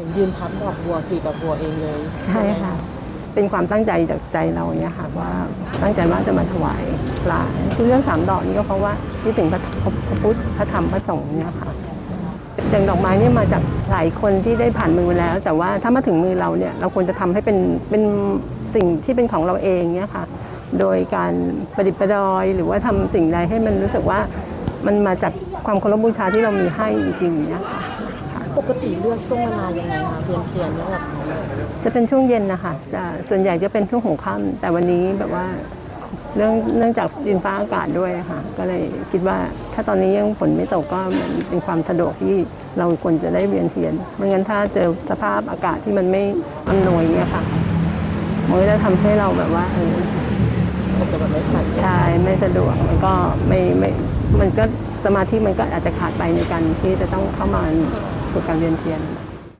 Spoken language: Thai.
เห็นยืนพับดอกบัวปีกับบัวเองเลยใช่ค่ะ เป็นความตั้งใจจากใจเราเนี่ยค่ะว่าตั้งใจว่าจะมาถวายพระที่เรื่องสามดอกนี้ก็เพราะว่าที่ถึงพระพระพุทธพระธรรมพระสงฆ์เนี่ยค่ะอย่างดอกไม้เนี่ยมาจากหลายคนที่ได้ผ่านมือมาแล้ว แต่ว่าถ้ามาถึงมือเราเนี่ยเราควรจะทำให้เป็นเป็นสิ่งที่เป็นของเราเองเนี่ยค่ะ โดยการประดิษฐ์ประดอย หรือว่าทำสิ่งใดให้มันรู้สึกว่ามันมาจากความเคารพบูชาที่เรามีให้จริงๆเนี่ยค่ะ ปกติเลือกช่วงเวลายังไงคะเวียนเทียนเนี่ยแบบจะเป็นช่วงเย็นนะคะแต่ส่วนใหญ่จะเป็นช่วงหัวค่ำแต่วันนี้แบบว่าเรื่องเนื่องจากดินฟ้าอากาศด้วยค่ะ ก็เลยคิดว่าถ้าตอนนี้ยังฝนไม่ตกก็มันเป็นความสะดวกที่เราควรจะได้เวียนเทียนไม่งั้นถ้าเจอสภาพอากาศที่มันไม่อำนวยเนี่ยค่ะมันก็จะทำให้เราแบบว่าเออปกติแบบไม่ทันใช่ไม่สะดวกมันก็ไม่ไม่มันก็สมาธิมันก็อาจจะขาดไปในการที่จะต้องเข้ามา eso 天